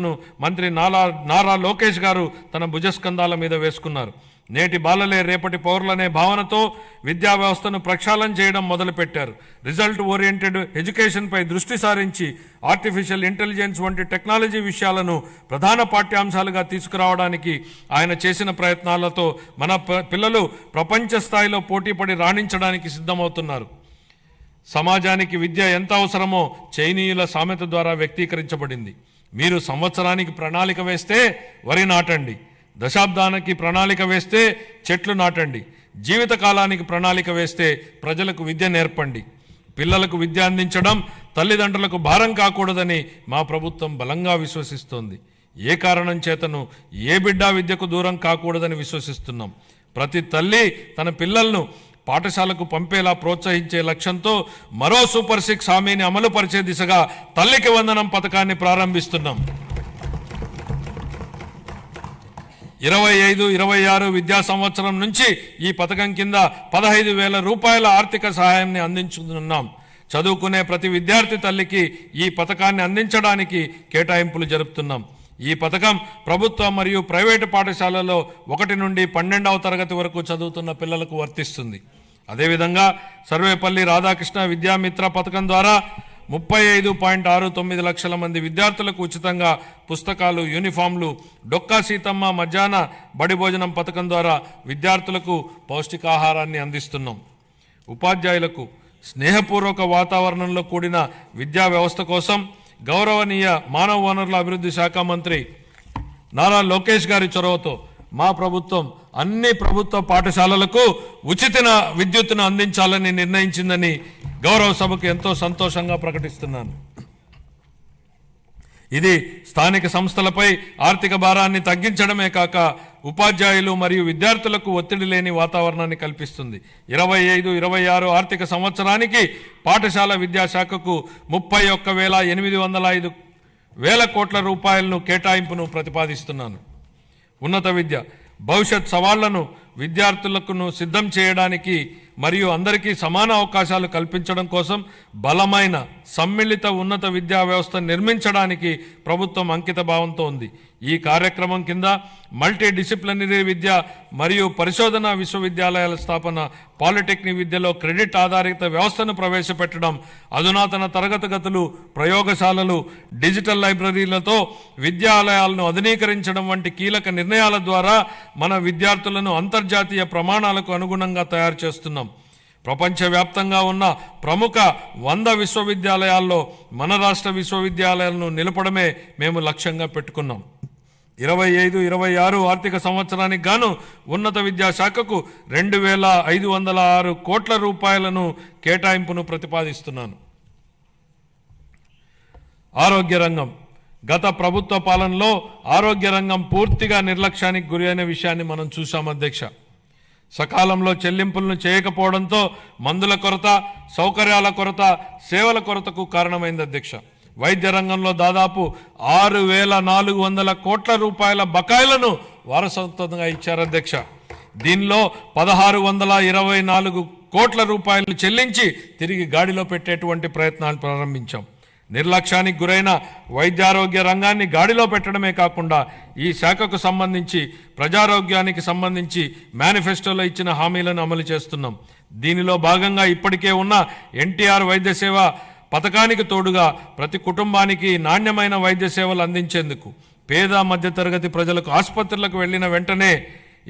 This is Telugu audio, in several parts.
ను మంత్రి నాలా నారా లోకేష్ గారు తన భుజస్కంధాల మీద వేసుకున్నారు. నేటి బాలలే రేపటి పౌరులనే భావనతో విద్యా వ్యవస్థను ప్రక్షాళన చేయడం మొదలుపెట్టారు. రిజల్ట్ ఓరియంటెడ్ ఎడ్యుకేషన్పై దృష్టి సారించి ఆర్టిఫిషియల్ ఇంటెలిజెన్స్ వంటి టెక్నాలజీ విషయాలను ప్రధాన పాఠ్యాంశాలుగా తీసుకురావడానికి ఆయన చేసిన ప్రయత్నాలతో మన పిల్లలు ప్రపంచ స్థాయిలో పోటీపడి రాణించడానికి సిద్ధమవుతున్నారు. సమాజానికి విద్య ఎంత అవసరమో చైనీయుల సామెత ద్వారా వ్యక్తీకరించబడింది. మీరు సంవత్సరానికి ప్రణాళిక వేస్తే వరి నాటండి. దశాబ్దానికి ప్రణాళిక వేస్తే చెట్లు నాటండి. జీవితకాలానికి ప్రణాళిక వేస్తే ప్రజలకు విద్య నేర్పండి. పిల్లలకు విద్య అందించడం తల్లిదండ్రులకు భారం కాకూడదని మా ప్రభుత్వం బలంగా విశ్వసిస్తోంది. ఏ కారణం చేతను ఏ బిడ్డ విద్యకు దూరం కాకూడదని విశ్వసిస్తున్నాం. ప్రతి తల్లి తన పిల్లలను పాఠశాలకు పంపేలా ప్రోత్సహించే లక్ష్యంతో మరో సూపర్ సిక్స్ హామీని అమలు పరిచే దిశగా తల్లికి వందనం పథకాన్ని ప్రారంభిస్తున్నాం. ఇరవై ఐదు ఇరవై ఆరు విద్యా సంవత్సరం నుంచి ఈ పథకం కింద పదహైదు వేల రూపాయల ఆర్థిక సహాయాన్ని అందించుతున్నాం. చదువుకునే ప్రతి విద్యార్థి తల్లికి ఈ పథకాన్ని అందించడానికి కేటాయింపులు జరుపుతున్నాం. ఈ పథకం ప్రభుత్వ మరియు ప్రైవేటు పాఠశాలలో ఒకటి నుండి పన్నెండవ తరగతి వరకు చదువుతున్న పిల్లలకు వర్తిస్తుంది. అదేవిధంగా సర్వేపల్లి రాధాకృష్ణ విద్యామిత్ర పథకం ద్వారా ముప్పై ఐదు పాయింట్ ఆరు తొమ్మిది లక్షల మంది విద్యార్థులకు ఉచితంగా పుస్తకాలు యూనిఫామ్లు డొక్కా సీతమ్మ మధ్యాహ్న బడి భోజనం పథకం ద్వారా విద్యార్థులకు పౌష్టికాహారాన్ని అందిస్తున్నాం. ఉపాధ్యాయులకు స్నేహపూర్వక వాతావరణంలో కూడిన విద్యా వ్యవస్థ కోసం గౌరవనీయ మానవ వనరుల అభివృద్ధి శాఖ మంత్రి నారా లోకేష్ గారి చొరవతో మా ప్రభుత్వం అన్ని ప్రభుత్వ పాఠశాలలకు ఉచిత విద్యుత్తును అందించాలని నిర్ణయించిందని గౌరవ సభకు ఎంతో సంతోషంగా ప్రకటిస్తున్నాను. ఇది స్థానిక సంస్థలపై ఆర్థిక భారాన్ని తగ్గించడమే కాక ఉపాధ్యాయులు మరియు విద్యార్థులకు ఒత్తిడి లేని వాతావరణాన్ని కల్పిస్తుంది. ఇరవై ఐదు ఇరవై ఆరు ఆర్థిక సంవత్సరానికి పాఠశాల విద్యాశాఖకు ముప్పై ఒక్క వేల ఎనిమిది వందల ఐదు వేల కోట్ల రూపాయలను కేటాయింపును ప్రతిపాదిస్తున్నాను. ఉన్నత విద్య భవిష్యత్ సవాళ్ళను విద్యార్థులకు సిద్ధం చేయడానికి మరియు అందరికీ సమాన అవకాశాలు కల్పించడం కోసం బలమైన సమ్మిళిత ఉన్నత విద్యా వ్యవస్థ నిర్మించడానికి ప్రభుత్వం అంకిత భావంతో ఉంది. ఈ కార్యక్రమం కింద మల్టీ డిసిప్లినరీ విద్య మరియు పరిశోధన విశ్వవిద్యాలయాల స్థాపన పాలిటెక్నిక్ విద్యలో క్రెడిట్ ఆధారిత వ్యవస్థను ప్రవేశపెట్టడం అధునాతన తరగతిగతులు ప్రయోగశాలలు డిజిటల్ లైబ్రరీలతో విద్యాలయాలను ఆధునీకరించడం వంటి కీలక నిర్ణయాల ద్వారా మన విద్యార్థులను అంతర్జాతీయ ప్రమాణాలకు అనుగుణంగా తయారు చేస్తున్నాం. ప్రపంచవ్యాప్తంగా ఉన్న ప్రముఖ వంద విశ్వవిద్యాలయాల్లో మన రాష్ట్ర విశ్వవిద్యాలయాలను నిలపడమే మేము లక్ష్యంగా పెట్టుకున్నాం. ఇరవై ఐదు ఇరవై ఆరు ఆర్థిక సంవత్సరానికి గాను ఉన్నత విద్యాశాఖకు రెండు వేల ఐదు వందల ఆరు కోట్ల రూపాయలను కేటాయింపును ప్రతిపాదిస్తున్నాను. ఆరోగ్య రంగం. గత ప్రభుత్వ పాలనలో ఆరోగ్య రంగం పూర్తిగా నిర్లక్ష్యానికి గురి అయిన విషయాన్ని మనం చూసాం అధ్యక్ష. సకాలంలో చెల్లింపులను చేయకపోవడంతో మందుల కొరత సౌకర్యాల కొరత సేవల కొరతకు కారణమైంది అధ్యక్ష. వైద్య రంగంలో దాదాపు ఆరు వేల నాలుగు వందల కోట్ల రూపాయల బకాయిలను వారసత్వంగా ఇచ్చారు అధ్యక్ష. దీనిలో పదహారు వందల ఇరవై నాలుగు కోట్ల రూపాయలు చెల్లించి తిరిగి గాడిలో పెట్టేటువంటి ప్రయత్నాలు ప్రారంభించాం. నిర్లక్ష్యానికి గురైన వైద్యారోగ్య రంగాన్ని గాడిలో పెట్టడమే కాకుండా ఈ శాఖకు సంబంధించి ప్రజారోగ్యానికి సంబంధించి మేనిఫెస్టోలో ఇచ్చిన హామీలను అమలు చేస్తున్నాం. దీనిలో భాగంగా ఇప్పటికే ఉన్న ఎన్టీఆర్ వైద్య సేవ పథకానికి తోడుగా ప్రతి కుటుంబానికి నాణ్యమైన వైద్య సేవలు అందించేందుకు పేద మధ్యతరగతి ప్రజలకు ఆసుపత్రులకు వెళ్ళిన వెంటనే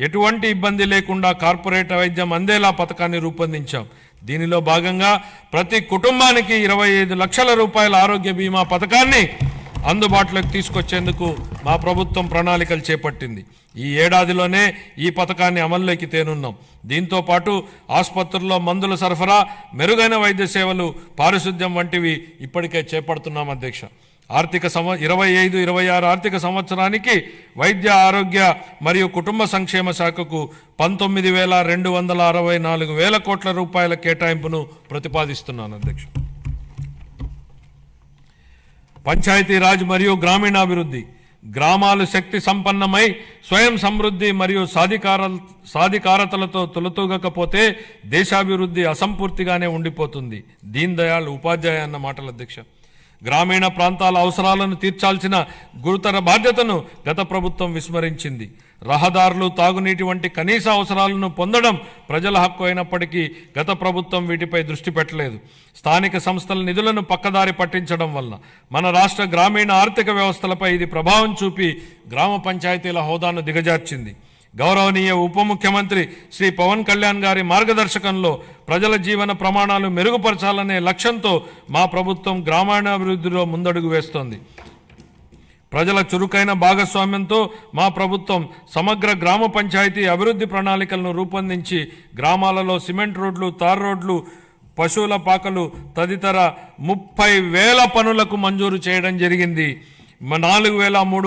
ఎటువంటి ఇబ్బంది లేకుండా కార్పొరేట్ వైద్యం అందేలా పథకాన్ని రూపొందించాం. దీనిలో భాగంగా ప్రతి కుటుంబానికి ఇరవై ఐదు లక్షల రూపాయల ఆరోగ్య బీమా పథకాన్ని అందుబాటులోకి తీసుకొచ్చేందుకు మా ప్రభుత్వం ప్రణాళికలు చేపట్టింది. ఈ ఏడాదిలోనే ఈ పథకాన్ని అమల్లోకి తేనున్నాం. దీంతో పాటు ఆసుపత్రుల్లో మందుల సరఫరా మెరుగైన వైద్య సేవలు పారిశుద్ధ్యం వంటివి ఇప్పటికే చేపడుతున్నాం అధ్యక్ష. ఆర్థిక సంవ ఇరవై ఐదు ఇరవై ఆరు ఆర్థిక సంవత్సరానికి వైద్య ఆరోగ్య మరియు కుటుంబ సంక్షేమ శాఖకు పంతొమ్మిది వేల రెండు వందల అరవై నాలుగు వేల కోట్ల రూపాయల కేటాయింపును ప్రతిపాదిస్తున్నాను అధ్యక్ష. పంచాయతీరాజ్ మరియు గ్రామీణాభివృద్ధి గ్రామాలు శక్తి సంపన్నమై స్వయం సమృద్ధి మరియు సాధికార సాధికారతలతో తులతూగకపోతే దేశాభివృద్ధి అసంపూర్తిగానే ఉండిపోతుంది. దీన్ దయాళ్ ఉపాధ్యాయ అన్న మాటల అధ్యక్ష గ్రామీణ ప్రాంతాల అవసరాలను తీర్చాల్సిన గురుతర బాధ్యతను గత ప్రభుత్వం విస్మరించింది. రహదారులు తాగునీటి వంటి కనీస అవసరాలను పొందడం ప్రజల హక్కు అయినప్పటికీ గత ప్రభుత్వం వీటిపై దృష్టి పెట్టలేదు. స్థానిక సంస్థల నిధులను పక్కదారి పట్టించడం వల్ల మన రాష్ట్ర గ్రామీణ ఆర్థిక వ్యవస్థలపై ఇది ప్రభావం చూపి గ్రామ పంచాయతీల హోదాను దిగజార్చింది. గౌరవనీయ ఉప ముఖ్యమంత్రి శ్రీ పవన్ కళ్యాణ్ గారి మార్గదర్శకంలో ప్రజల జీవన ప్రమాణాలు మెరుగుపరచాలనే లక్ష్యంతో మా ప్రభుత్వం గ్రామీణాభివృద్ధిలో ముందడుగు వేస్తోంది. ప్రజల చురుకైన భాగస్వామ్యంతో మా ప్రభుత్వం సమగ్ర గ్రామ పంచాయతీ అభివృద్ధి ప్రణాళికలను రూపొందించి గ్రామాలలో సిమెంట్ రోడ్లు తార్ రోడ్లు పశువుల పాకలు తదితర ముప్పై వేల పనులకు మంజూరు చేయడం జరిగింది. నాలుగు వేల మూడు